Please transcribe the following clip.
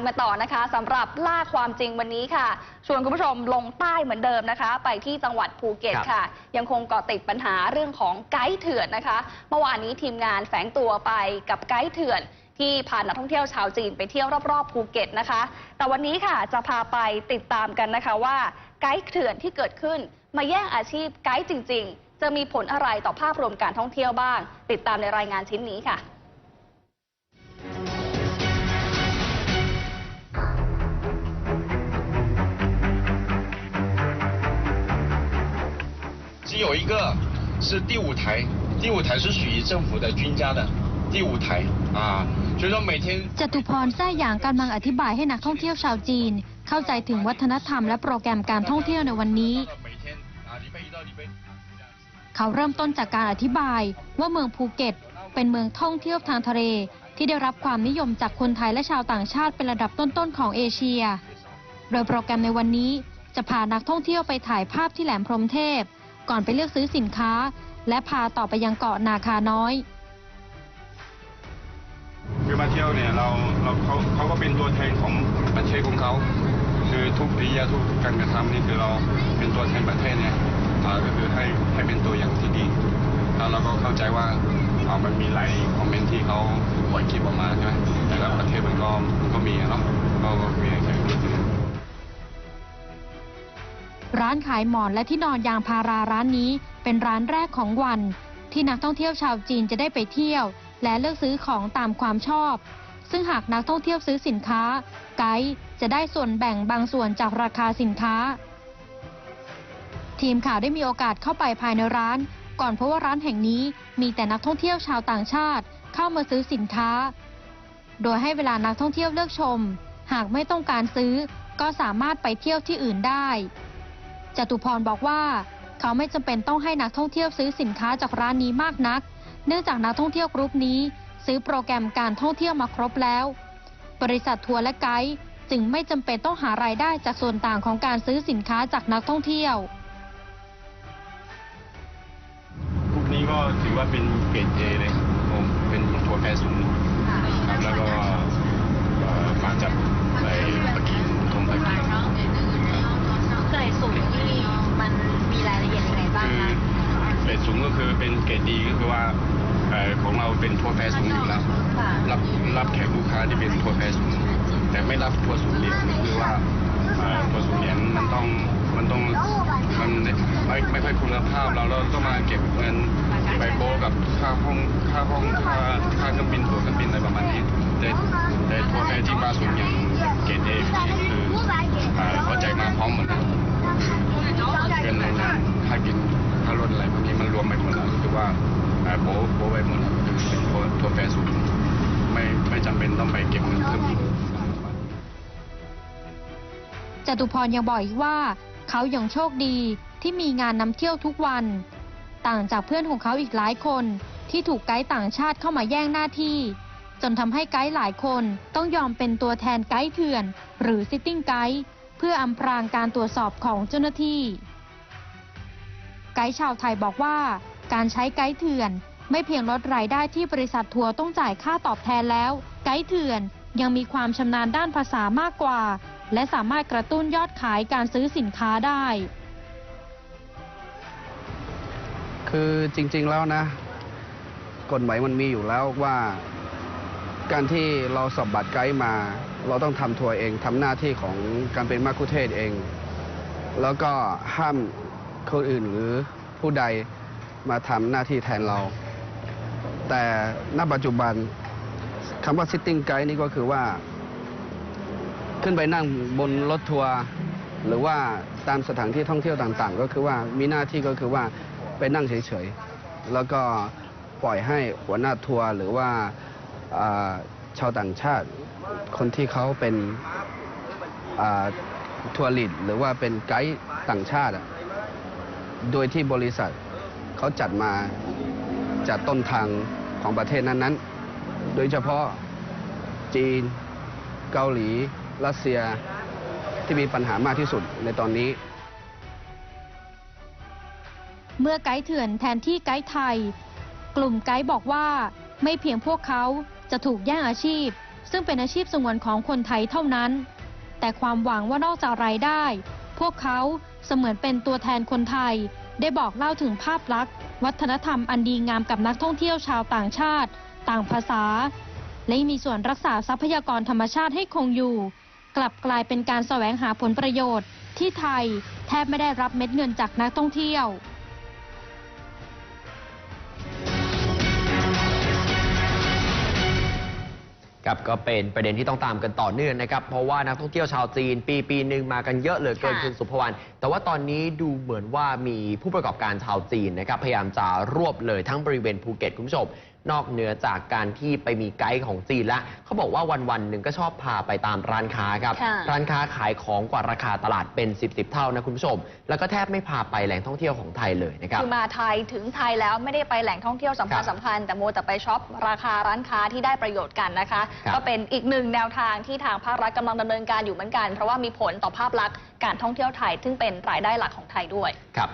ามกันต่อนะคะสำหรับล่าความจริงวันนี้ค่ะ ชวนคุณผู้ชมลงใต้เหมือนเดิมนะคะ ไปที่จังหวัดภูเก็ตครับค่ะ ยังคงเกาะติดปัญหาเรื่องของไกด์เถื่อนนะคะ เมื่อวานนี้ทีมงานแฝงตัวไปกับไกด์เถื่อนที่พานักท่องเที่ยวชาวจีนไปเที่ยวรอบๆภูเก็ตนะคะ แต่วันนี้ค่ะจะพาไปติดตามกันนะคะว่าไกด์เถื่อนที่เกิดขึ้น มาแย่งอาชีพไกด์จริง ๆ จะมีผลอะไรต่อภาพรวมการท่องเที่ยวบ้าง ติดตามในรายงานชิ้นนี้ค่ะ 只有一个是第五台，第五台是属于政府的军家的第五台啊，所以说每天 จตุพรแท้หยางกำลังอธิบายให้นักท่องเที่ยวชาวจีน เข้าใจถึงวัฒนธรรมและโปรแกรมการท่องเที่ยวในวันนี้ 每天啊礼拜一到礼拜 เขาเริ่มต้นจากการอธิบายว่าเมืองภูเก็ต เป็นเมืองท่องเที่ยวทางทะเล ที่ได้รับความนิยมจากคนไทยและชาวต่างชาติเป็นระดับต้นๆของเอเชีย โดยโปรแกรมในวันนี้จะพานักท่องเที่ยวไปถ่ายภาพที่แหลมพรหมเทพ ก่อนไปเลือกซื้อสินค้า และพาต่อไปยังเกาะนาคาน้อยคือมาเที่ยวเนี่ยเราเราเขาเขาก็เป็นตัวแทนของประเทศของเขาคือทุกปริยาทุกการกระทำนี่คือเราเป็นตัวแทนประเทศเนี่ยก็คือให้ให้เป็นตัวอย่างที่ดีแล้วเราก็เข้าใจว่าอ่ามันมีหลายคอมเมนต์ที่เขาปล่อยคลิปออกมาใช่ไหมแต่ละประเทศมันก็มันก็มีอะเนาะก็มีแค่นี้ ร้านขายหมอนและที่นอนยางพาราร้านนี้เป็นร้านแรกของวัน ที่นักท่องเที่ยวชาวจีนจะได้ไปเที่ยว และเลือกซื้อของตามความชอบ ซึ่งหากนักท่องเที่ยวซื้อสินค้า ไกด์จะได้ส่วนแบ่งบางส่วนจากราคาสินค้า ทีมข่าวได้มีโอกาสเข้าไปภายในร้าน ก่อนเพราะว่าร้านแห่งนี้มีแต่นักท่องเที่ยวชาวต่างชาติเข้ามาซื้อสินค้า โดยให้เวลานักท่องเที่ยวเลือกชม หากไม่ต้องการซื้อก็สามารถไปเที่ยวที่อื่นได้ จตุพรบอกว่าเขาไม่จำเป็นต้องให้นักท่องเที่ยวซื้อสินค้าจากร้านนี้มากนัก เนื่องจากนักท่องเที่ยวกรุ๊ปนี้ ซื้อโปรแกรมการท่องเที่ยวมาครบแล้ว บริษัททัวร์และไกด์จึงไม่จำเป็นต้องหารายได้จากส่วนต่างของการซื้อสินค้าจากนักท่องเที่ยวพวกนี้ก็ถือว่าเป็นเกรดเอเลยครับผมเป็นทัวร์แฟร์สูงครับแล้วก็เอ่อมาจากในปักกิ่งทงปักกิ่ง เกรดสูงนี่มันมีรายละเอียดยังไงบ้าง คือ คะ เกรดสูงก็ คือเป็นเกรดดีก็คือว่าของเราเป็นทัวร์แฟร์สูงอยู่แล้วรับรับแขกลูกค้าที่เป็นทัวร์แฟร์สูงแต่ไม่รับทัวร์สูงเหรียญก็คือว่าทัวร์สูงเหรียญมันต้องมันต้องมันไม่ไม่ค่อยคุณภาพเราเราต้องมาเก็บเงินไปโบะกับค่าห้องค่าห้องค่าค่าเครื่องบินตั๋วเครื่องบินอะไรประมาณนี้แต่แต่ทัวร์แฟร์ที่มาสูงอย่างเกรดเอคือเอ่อเขาจ่ายมาพร้อมหมดเลยเงินโรงแรค่ากิน ว่าเอ่อโบโบไปหมดเป็นทัวร์ทัวแฟร์สูงไม่ไม่จำเป็นต้องไปเก็บเงินเครื่องบินจตุพรยังบอกอีกว่า เขายังโชคดีที่มีงานนำเที่ยวทุกวัน ต่างจากเพื่อนของเขาอีกหลายคนที่ถูกไกด์ต่างชาติเข้ามาแย่งหน้าที่ จนทำให้ไกด์หลายคนต้องยอมเป็นตัวแทนไกด์เถื่อน หรือซิตติ้งไกด์เพื่ออำพรางการตรวจสอบของเจ้าหน้าที่ ไกด์ชาวไทยบอกว่า การใช้ไกด์เถื่อน ไม่เพียงลดรายได้ที่บริษัททัวร์ต้องจ่ายค่าตอบแทนแล้ว ไกด์เถื่อนยังมีความชำนาญด้านภาษามากกว่า และสามารถกระตุ้นยอดขายการซื้อสินค้าได้ คือจริง ๆแล้วนะ กฎหมายมันมีอยู่แล้วว่า การที่เราสอบบัตรไกด์มา เราต้องทำทัวร์เองทำหน้าที่ของการเป็นมัคคุเทศเอง แล้วก็ห้ามคนอื่นหรือผู้ใด มาทำหน้าที่แทนเรา แต่ณปัจจุบันคำว่า sitting guide นี่ก็คือว่า ขึ้นไปนั่งบนรถทัวร์หรือว่าตามสถานที่ท่องเที่ยวต่างๆ ก็คือว่ามีหน้าที่ก็คือว่าไปนั่งเฉยๆ แล้วก็ปล่อยให้หัวหน้าทัวร์หรือว่าชาวต่างชาติ คนที่เขาเป็นทัวริสต์หรือว่าเป็นไกด์ต่างชาติ โดยที่บริษัท เขาจัดมาจากต้นทางของประเทศนั้นๆ โดยเฉพาะจีน เกาหลี รัสเซียที่มีปัญหามากที่สุดในตอนนี้ เมื่อไกด์เถื่อนแทนที่ไกด์ไทย กลุ่มไกด์บอกว่าไม่เพียงพวกเขาจะถูกแย่งอาชีพ ซึ่งเป็นอาชีพสงวนของคนไทยเท่านั้น แต่ความหวังว่านอกจากรายได้ พวกเขาเสมือนเป็นตัวแทนคนไทย ได้บอกเล่าถึงภาพลักษณ์ วัฒนธรรมอันดีงามกับนักท่องเที่ยวชาวต่างชาติ ต่างภาษา และมีส่วนรักษาทรัพยากรธรรมชาติให้คงอยู่ กลับกลายเป็นการแสวงหาผลประโยชน์ ที่ไทยแทบไม่ได้รับเม็ดเงินจากนักท่องเที่ยว ครับก็เป็นประเด็นที่ต้องตามกันต่อเนื่องนะครับ เพราะว่านักท่องเที่ยวชาวจีน ปีปีหนึ่งมากันเยอะเหลือเกินค่ะ คุณสุภวรรณแต่ว่าตอนนี้ดูเหมือนว่ามีผู้ประกอบการชาวจีนนะครับพยายามจะรวบเลยทั้งบริเวณภูเก็ตคุณผู้ชม นอกเหนือจากการที่ไปมีไกด์ของจีนแล้วเขาบอกว่าวันวันๆหนึ่งก็ชอบพาไปตามร้านค้าครับ ค่ะ ร้านค้าขายของกว่าราคาตลาดเป็น 10บสเท่านะคุณผู้ชม แล้วก็แทบไม่พาไปแหล่งท่องเที่ยวของไทยเลยนะครับ คือมาไทยถึงไทยแล้วไม่ได้ไปแหล่งท่องเที่ยวสำครัคัญบสำคัญแต่โมวแต่ไปช็อปราคาร้านค้าที่ได้ประโยชน์กันนะคะ ครับ ก็เป็นอีกหนึ่งแนวทางที่ทางภาครัฐกำลังดำเนินการอยู่เหมือนกัน เพราะว่ามีผลต่อภาพลักษณ์การท่องเที่ยวไทย ซึ่งเป็นรายได้หลักของไทยด้วย ครับ